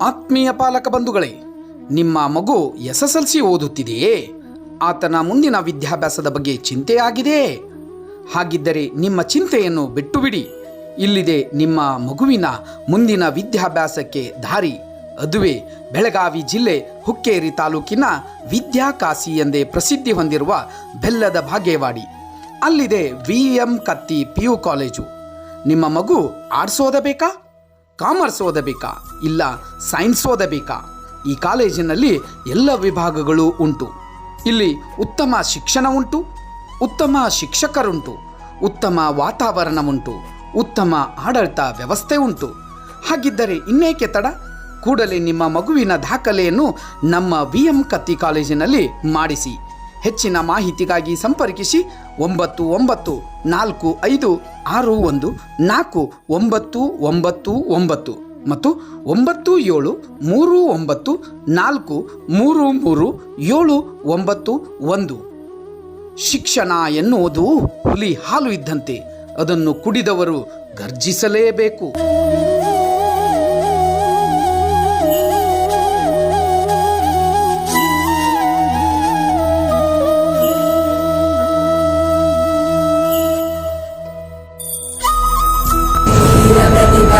ಆತ್ಮೀಯ ಪಾಲಕ ಬಂಧುಗಳೇ, ನಿಮ್ಮ ಮಗು ಎಸ್ ಎಸ್ ಎಲ್ ಸಿ ಓದುತ್ತಿದೆಯೇ? ಆತನ ಮುಂದಿನ ವಿದ್ಯಾಭ್ಯಾಸದ ಬಗ್ಗೆ ಚಿಂತೆಯಾಗಿದೆಯೇ ಹಾಗಿದ್ದರೆ ನಿಮ್ಮ ಚಿಂತೆಯನ್ನು ಬಿಟ್ಟು ಬಿಡಿ ಇಲ್ಲಿದೆ ನಿಮ್ಮ ಮಗುವಿನ ಮುಂದಿನ ವಿದ್ಯಾಭ್ಯಾಸಕ್ಕೆ ದಾರಿ. ಅದುವೇ ಬೆಳಗಾವಿ ಜಿಲ್ಲೆ ಹುಕ್ಕೇರಿ ತಾಲೂಕಿನ ವಿದ್ಯಾಕಾಶಿ ಎಂದೇ ಪ್ರಸಿದ್ಧಿ ಹೊಂದಿರುವ ಬೆಲ್ಲದ ಭಾಗ್ಯವಾಡಿ. ಅಲ್ಲಿದೆ V M Katti P U college. ನಿಮ್ಮ ಮಗು ಆರ್ಟ್ಸ್ ಓದಬೇಕಾ? ಕಾಮರ್ಸ್ ಓದಬೇಕಾ? ಇಲ್ಲ, ಸೈನ್ಸ್ ಓದಬೇಕಾ? ಈ ಕಾಲೇಜಿನಲ್ಲಿ ಎಲ್ಲ ವಿಭಾಗಗಳು ಉಂಟು. ಇಲ್ಲಿ ಉತ್ತಮ ಶಿಕ್ಷಣ ಉಂಟು, ಉತ್ತಮ ಶಿಕ್ಷಕರುಂಟು, ಉತ್ತಮ ವಾತಾವರಣ ಉಂಟು ಉತ್ತಮ ಆಡಳಿತ ವ್ಯವಸ್ಥೆ ಉಂಟು. ಹಾಗಿದ್ದರೆ ಇನ್ನೇಕೆ ತಡ? ಕೂಡಲೇ ನಿಮ್ಮ ಮಗುವಿನ ದಾಖಲೆಯನ್ನು ನಮ್ಮ ವಿ ಎಂ ಕತ್ತಿ ಕಾಲೇಜಿನಲ್ಲಿ ಮಾಡಿಸಿ. ಹೆಚ್ಚಿನ ಮಾಹಿತಿಗಾಗಿ ಸಂಪರ್ಕಿಸಿ ಒಂಬತ್ತು ಒಂಬತ್ತು ನಾಲ್ಕು ಐದು ಆರು ಒಂದು ನಾಲ್ಕು ಒಂಬತ್ತು ಒಂಬತ್ತು ಒಂಬತ್ತು ಮತ್ತು ಒಂಬತ್ತು ಏಳು ಮೂರು ಒಂಬತ್ತು ನಾಲ್ಕು ಮೂರು ಮೂರು ಏಳು ಒಂಬತ್ತು ಒಂದು. ಶಿಕ್ಷಣ ಎನ್ನುವುದು ಹುಲಿ ಹಾಲು ಇದ್ದಂತೆ, ಅದನ್ನು ಕುಡಿದವರು ಗರ್ಜಿಸಲೇಬೇಕು.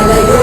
Hallelujah.